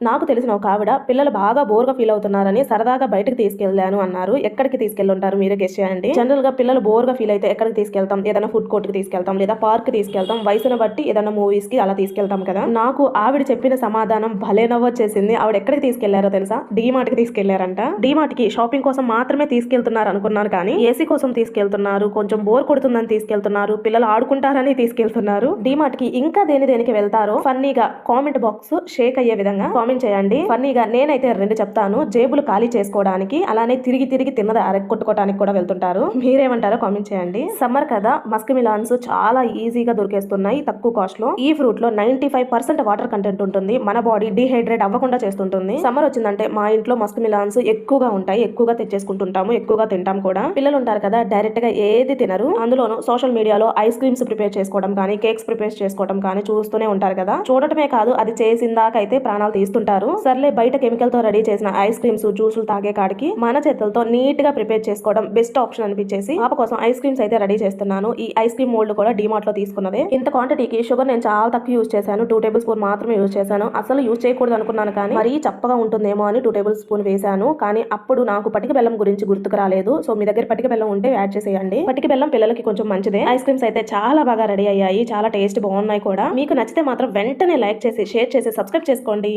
నాకు తెలిసిన ఒక ఆవిడ పిల్లలు బాగా బోర్గా ఫీల్ అవుతున్నారని సరదాగా బయటకు తీసుకెళ్ళాను అన్నారు. ఎక్కడికి తీసుకెళ్ళుంటారు మీరు మీరే గెస్ట్ చేయండి జనరల్గా పిల్లలు బోర్గా ఫీల్ అయితే ఎక్కడికి తీసుకెళ్తాం? ఏదైనా ఫుడ్ కోర్ట్కి తీసుకెళ్తాం లేదా పార్క్కి తీసుకెళ్తాం? వయసును బట్టి ఏదైనా మూవీస్కి అలా తీసుకెళ్తాం కదా? నాకు ఆవిడ చెప్పిన సమాధానం భలే నవ్వొచ్చేసింది. ఆవిడ ఎక్కడికి తీసుకెళ్ళారో తెలుసా? డీమార్ట్కి తీసుకెళ్ళారంట. డీమార్ట్కి షాపింగ్ కోసం మాత్రమే తీసుకెళ్తున్నారు అనుకున్నాను కానీ ఏసీ కోసం తీసుకెళ్తున్నారు. కొంచెం బోర్ కొడుతుందని తీసుకెళ్తున్నారు. పిల్లలు ఆడుకుంటారని తీసుకెళ్తున్నారు. డీమార్ట్కి ఇంకా దేని దేనికి వెళ్తారో ఫన్నీగా కామెంట్ బాక్స్ షేక్ అయ్యే విధంగా కామెంట్ చేయండి. ఫన్నీగా నేనైతే రెండు చెప్తాను. జేబులు ఖాళీ చేసుకోవడానికి అలానే తిరిగి తిరిగి తిన్నది అరగొట్టుకోవడానికి కూడా వెళ్తుంటారు. మీరేమంటారో కామెంట్ చేయండి. సమ్మర్ కదా మస్క్ మిలాన్స్ చాలా ఈజీగా దొరికేస్తున్నాయి తక్కువ కాస్ట్లో ఈ ఫ్రూట్లో ninety five percent water content ఉంటుంది. మన బాడీ డిహైడ్రేట్ అవ్వకుండా చేస్తుంటుంది. సమ్మర్ వచ్చిందంటే మా ఇంట్లో మస్క్ మిలాన్స్ ఎక్కువగా ఉంటాయి. ఎక్కువగా తెచ్చేసుకుంటుంటాము ఎక్కువగా తింటాం కూడా. పిల్లలు ఉంటారు కదా డైరెక్ట్గా ఏది తినరు. అందులోనూ సోషల్ మీడియాలో ఐస్ క్రీమ్స్ ప్రిపేర్ చేసుకోవడం కానీ కేక్స్ ప్రిపేర్ చేసుకోవడం కానీ చూస్తూనే ఉంటారు కదా. చూడటమే కాదు అది చేసిందాకైతే ప్రాణాలు తీస్తుంటారు సర్లే బయట కెమికల్తో రెడీ చేసిన ఐస్ క్రీమ్స్ జ్యూసులు తాగే కాడికి మన చేతులతో నీట్గా ప్రిపేర్ చేసుకోవడం బెస్ట్ ఆప్షన్ అనిపించేసి పాప కోసం ఐస్ క్రీమ్స్ అయితే రెడీ చేస్తున్నాను. ఈ ఐస్ క్రీమ్ మోల్డ్ కూడా డిమార్ట్లో తీసుకున్నదే. ఇంత క్వాంటిటీకి షుగర్ నేను చాలా తక్కువ యూజ్ చేశాను. టూ టేబుల్ స్పూన్ మాత్రమే యూజ్ చేశాను. అసలు యూజ్ చేయకూడదు అనుకున్నాను కానీ మరీ చప్పగా ఉంటుందేమో అని టూ టేబుల్ స్పూన్ వేశాను. కానీ అప్పుడు నాకు పటిక బెల్లం గురించి గుర్తుకు రాలేదు. సో మీ దగ్గర పటిక బెల్లం ఉంటే యాడ్ చేసేయండి. పటిక బెల్లం పిల్లలకి కొంచెం మంచిదే. ఐస్ క్రీమ్స్ అయితే చాలా బాగా రెడీ అయ్యాయి. చాలా టేస్ట్ బాగున్నాయి కూడా. మీకు నచ్చితే మాత్రం వెంటనే లైక్ చేసి షేర్ చేసి సబ్స్క్రైబ్ చేసుకోండి.